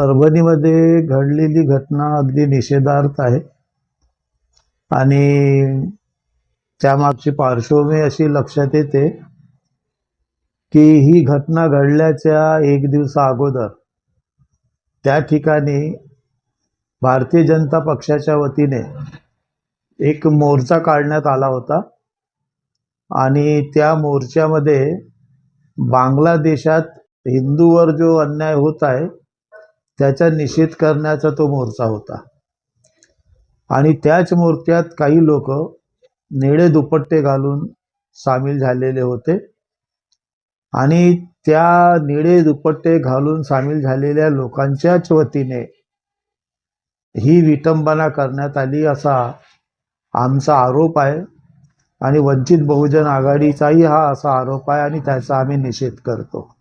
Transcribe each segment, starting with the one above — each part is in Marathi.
परभणीमध्ये घडलेली घटना अगदी निषेधार्थ आहे. आणि त्यामागची पार्श्वभूमी अशी लक्षात येते की ही घटना घडल्याच्या एक दिवसा अगोदर त्या ठिकाणी भारतीय जनता पक्षाच्या वतीने एक मोर्चा काढण्यात आला होता. आणि त्या मोर्चामध्ये बांगलादेशात हिंदूवर जो अन्याय होत आहे त्याचा निषेध करण्याचा तो मोर्चा होता. आणि त्याच मोर्चात काही लोक निळे दुपट्टे घालून सामील झालेले होते. आणि त्या निळे दुपट्टे घालून सामील झालेल्या लोकांच्याच वतीने ही विटंबना करण्यात आली असा आमचा आरोप आहे. आणि वंचित बहुजन आघाडीचाही हा असा आरोप आहे आणि त्याचा आम्ही निषेध करतो.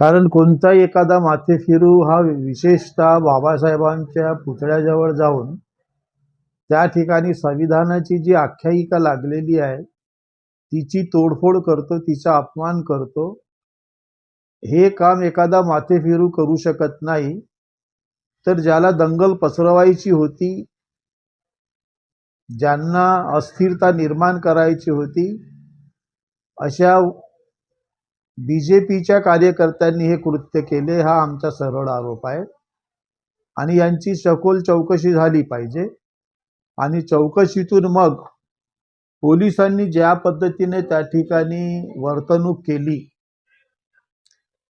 कारण कोणताही एखादा माथेफिरू हा विशेषतः बाबासाहेबांच्या पुतळ्याजवळ जाऊन त्या ठिकाणी संविधानाची जी आख्यायिका लागलेली आहे तिची तोडफोड करतो तिचा अपमान करतो हे काम एखादा माथेफिरू करू शकत नाही. तर ज्याला दंगल पसरवायची होती ज्यांना अस्थिरता निर्माण करायची होती अशा बी जे पीच्या कार्यकर्त्यांनी हे कृत्य केले हा आमचा सरळ आरोप आहे. आणि यांची सखोल चौकशी झाली पाहिजे. आणि चौकशीतून मग पोलिसांनी ज्या पद्धतीने त्या ठिकाणी वर्तणूक केली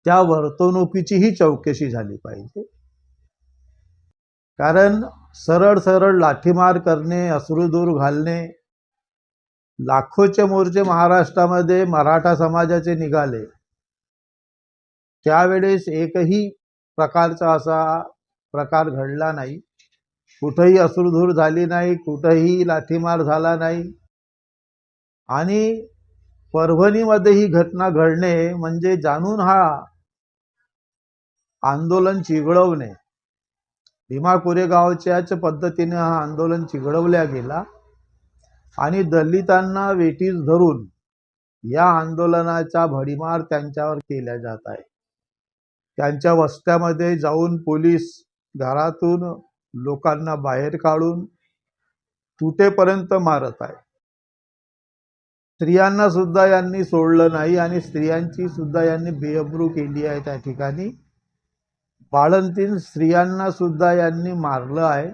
त्या वर्तणुकीचीही चौकशी झाली पाहिजे. कारण सरळ सरळ लाठीमार करणे अश्रुधूर घालणे लाखोचे मोर्चे महाराष्ट्रामध्ये मराठा समाजाचे निघाले त्यावेळेस एकही प्रकारचा असा प्रकार घडला नाही. कुठंही असुरधूर झाली नाही कुठंही लाठीमार झाला नाही. आणि परभणीमध्ये ही घटना घडणे म्हणजे जाणून हा आंदोलन चिघळवणे. भीमा कोरेगावच्याच पद्धतीने हा आंदोलन चिघळवल्या गेला आणि दलितांना वेटीस धरून या आंदोलनाचा भडीमार त्यांच्यावर केल्या जात आहे. त्यांच्या वस्त्यामध्ये जाऊन पोलीस घरातून लोकांना बाहेर काढून तुटेपर्यंत मारत आहे. स्त्रियांना सुद्धा यांनी सोडलं नाही आणि स्त्रियांची सुद्धा यांनी बेअब्रू केली आहे त्या ठिकाणी. बाळंतीन स्त्रियांना सुद्धा यांनी मारलं आहे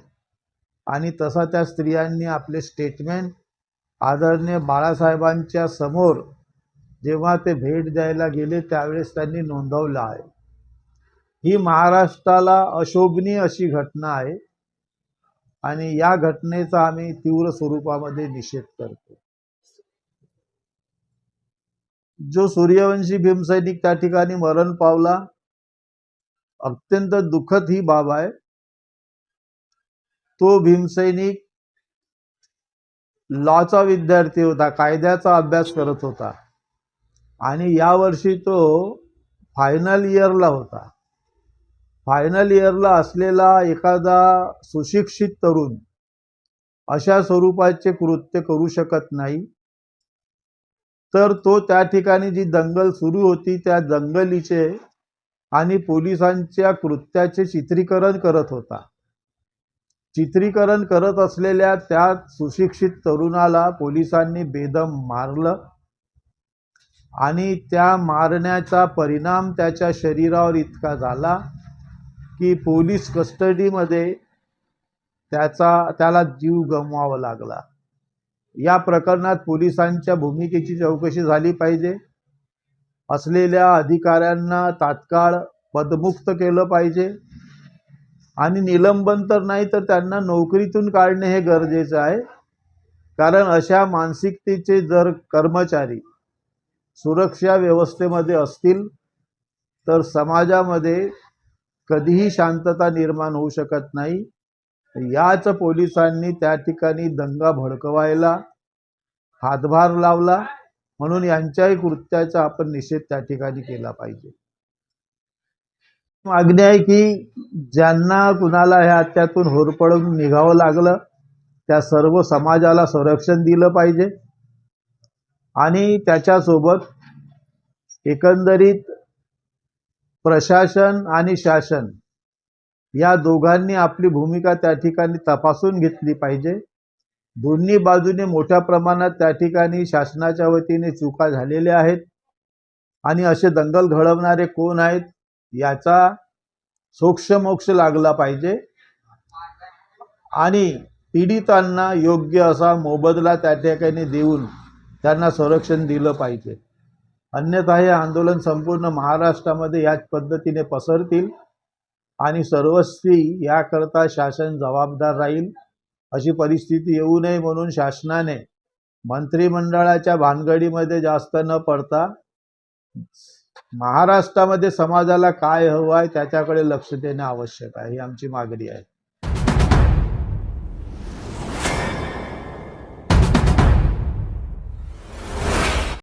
आणि तसा त्या स्त्रियांनी आपले स्टेटमेंट आदरणीय बाळासाहेबांच्या समोर जेव्हा ते भेट द्यायला गेले त्यावेळेस त्यांनी नोंदवलं आहे. ही महाराष्ट्राला अशोभनीय अशी घटना आहे. आणि या घटनेचा आम्ही तीव्र स्वरूपामध्ये निषेध करतो. जो सूर्यवंशी भीमसैनिक त्या ठिकाणी मरण पावला अत्यंत दुःखद ही बाब आहे. तो भीमसैनिक लॉचा विद्यार्थी होता कायद्याचा अभ्यास करत होता. आणि यावर्षी तो फायनल इयरला होता. फायनल इयरला असलेला एखादा सुशिक्षित तरुण अशा स्वरूपाचे कृत्य करू शकत नाही. तर तो त्या ठिकाणी जी दंगल सुरू होती त्या दंगलीचे आणि पोलिसांच्या कृत्याचे चित्रीकरण करत होता. चित्रीकरण करत असलेल्या त्या सुशिक्षित तरुणाला पोलिसांनी बेदम मारलं आणि त्या मारण्याचा परिणाम त्याच्या शरीरावर इतका झाला की पोलीस कस्टडीमध्ये त्याचा त्याला जीव गमवावा लागला. या प्रकरणात पोलिसांच्या भूमिकेची चौकशी झाली पाहिजे. असलेल्या अधिकाऱ्यांना तात्काळ पदमुक्त केलं पाहिजे. आणि निलंबन तर नाही तर त्यांना नोकरीतून काढणे हे गरजेचं आहे. कारण अशा मानसिकतेचे जर कर्मचारी सुरक्षा व्यवस्थेमध्ये असतील तर समाजामध्ये कधीही शांतता निर्माण होऊ शकत नाही. याच पोलिसांनी त्या ठिकाणी दंगा भडकवायला हातभार लावला म्हणून यांच्याही कृत्याचा आपण निषेध त्या ठिकाणी केला पाहिजे. मागणी आहे की ज्यांना कुणाला ह्या हत्यातून होरपळून निघावं लागलं त्या सर्व समाजाला संरक्षण दिलं पाहिजे. आणि त्याच्यासोबत एकंदरीत प्रशासन आणि शासन या दोघांनी आपली भूमिका त्या ठिकाणी तपासून घेतली पाहिजे. दोन्ही बाजूने मोठ्या प्रमाणात त्या ठिकाणी शासनाच्या वतीने चुका झालेल्या आहेत. आणि असे दंगल घडवणारे कोण आहेत याचा सोक्षमोक्ष लागला पाहिजे. आणि पीडितांना योग्य असा मोबदला त्या ठिकाणी देऊन त्यांना संरक्षण दिलं पाहिजे. अन्यथा हे आंदोलन संपूर्ण महाराष्ट्रामध्ये याच पद्धतीने पसरतील आणि सर्वस्वी याकरता शासन जबाबदार राहील अशी परिस्थिती येऊ नये म्हणून शासनाने मंत्रिमंडळाच्या भानगडीमध्ये जास्त न पडता महाराष्ट्रामध्ये समाजाला काय हवं आहे त्याच्याकडे लक्ष देणे आवश्यक आहे ही आमची मागणी आहे.